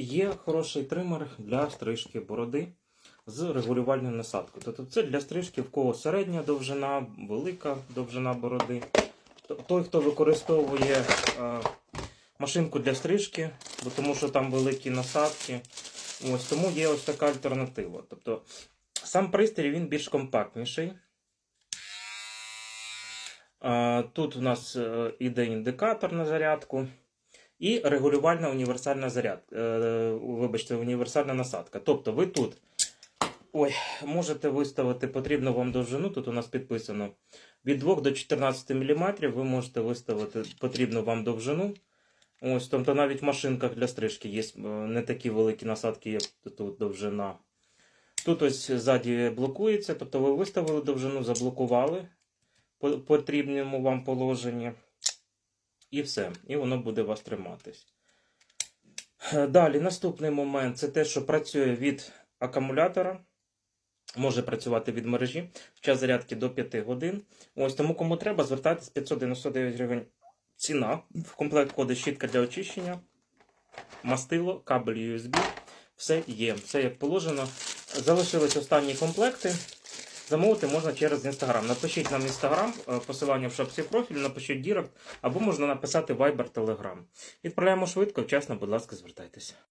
Є хороший тример для стрижки бороди з регулювальною насадкою. Тобто це для стрижки, в кого середня довжина, велика довжина бороди. Той, хто використовує е, машинку для стрижки, бо тому що там великі насадки. Ось тому є ось така альтернатива. Тобто сам пристрій він більш компактніший. Тут у нас е, іде індикатор на зарядку. І регулювальна універсальна зарядка. Е, вибачте, універсальна насадка. Тобто ви тут ой, можете виставити потрібну вам довжину. Тут у нас підписано від 2 до 14 мм. Ви можете виставити потрібну вам довжину. Ось, тобто навіть в машинках для стрижки є е, не такі великі насадки, як тут довжина. Тут ось ззаді блокується, тобто ви виставили довжину, заблокували по потрібному вам положенні. І все. І воно буде вас триматись. Е, Далі, наступний момент це те, що працює від акумулятора. Може працювати від мережі в час зарядки до 5 годин. Ось тому, кому треба, звертайтесь 599 гривень ціна. В комплект входить щітка для очищення, мастило, кабель USB. Все є, все як положено. Залишились останні комплекти. Замовити можна через інстаграм. Напишіть нам Instagram, е, посилання в шапці профілю, напишіть Дірект, або можна написати Viber Telegram. Відправляємо швидко, вчасно, будь ласка, звертайтеся.